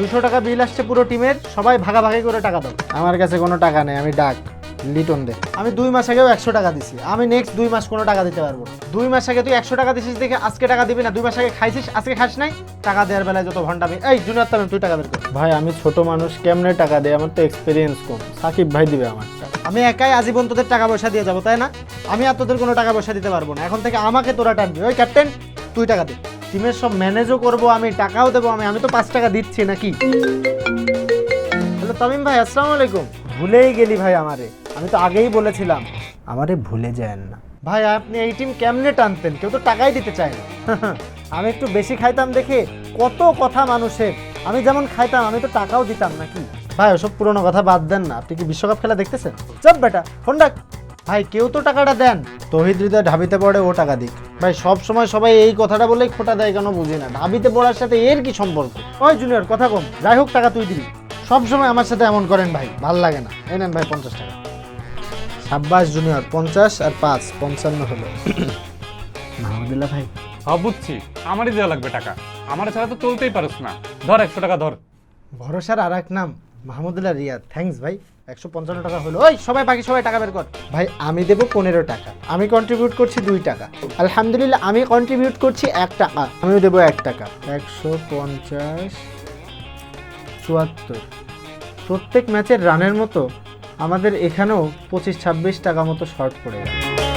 দুশো টাকা বিল আসছে পুরো টিমের সবাই ভাগাভাগি করে টাকা দাও। আমার কাছে কোনো টাকা নেই আমি ডাক লিটন দে। আমি দুই মাস আগেও একশো টাকা দিছি। আমি নেক্সট দুই মাস কোনো টাকা দিতে পারব। দুই মাস আগে তুই একশো টাকা দিছিস দেখে আজকে টাকা দিবি না দুই মাস আগে খাইছিস আজকে খাস নাই? টাকা দেওয়ার বেলায় যত ভন্ডামি এই জুনিয়র তামিম তুই টাকা বের কর। ভাই আমি ছোট মানুষ কেমনে টাকা দেয় আমার তো এক্সপিরিয়েন্স কম। সাকিব ভাই দিবে আমার আমি একাই আজীবন তোদের টাকা পয়সা দিয়ে যাব তাই না? আমি আর তোদের কোনো টাকা পয়সা দিতে পারব না। এখন থেকে আমাকে তোরা টানবি। ওই ক্যাপ্টেন তুই টাকা দে। টিমের সব ম্যানেজও করব, আমি টাকাও দেবো, আমি আমি তো পাঁচ টাকা দিচ্ছি নাকি? হ্যালো, তামিম ভাই, আসসালামু আলাইকুম। ভুলেই গেলি ভাই আমারে। আমি তো আগেই বলেছিলাম। আমারে ভুলে যান না। ভাই, আপনি এই টিম কেমনে টানতেন? কেউ তো টাকাই দিতে চায় না। আমি একটু বেশি খাইতাম দেখে কত কথা মানুষের। আমি যেমন খাইতাম, আমি তো টাকাও দিতাম নাকি? ভাই, ওসব পুরোনো কথা বাদ দেন না। আপনি কি বিশ্বকাপ খেলা দেখতেছেন? চপ বেটা, ফোন ডাক ভাই কেউ তো টাকাটা দেন। তহিদ হৃদয় ঢাবিতে পড়ে ও টাকা দিক। ভাই সব সময় সবাই এই কথাটা বলেই খোটা দেয় কেন বুঝি না। ঢাবিতে পড়ার সাথে এর কি সম্পর্ক? ওই জুনিয়র কথা কম। যাই হোক টাকা তুই দিবি। সব সময় আমার সাথে এমন করেন ভাই ভালো লাগে না। এই নেন ভাই পঞ্চাশ টাকা। সাব্বাস জুনিয়র পঞ্চাশ আর পাঁচ পঞ্চান্ন হলো। মাহমুদুল্লাহ ভাই। হ্যাঁ বুঝছি। আমারই দেওয়া লাগবে টাকা। আমার ছাড়া তো চলতেই পারস না। ধর একশো টাকা ধর। ভরসার আর এক নাম মাহমুদুল্লাহ রিয়াদ। থ্যাঙ্কস ভাই। একশো পঞ্চান্ন টাকা হলো। ওই, সবাই বাকি সবাই টাকা বের কর। ভাই, আমি দেবো পনেরো টাকা। আমি কন্ট্রিবিউট করছি দুই টাকা। আলহামদুলিল্লাহ, আমি কন্ট্রিবিউট করছি এক টাকা আমিও দেবো এক টাকা। একশো পঞ্চাশ, চুয়াত্তর। প্রত্যেক ম্যাচের রানের মতো আমাদের এখানেও পঁচিশ ছাব্বিশ টাকা মতো শর্ট পড়ে গেল।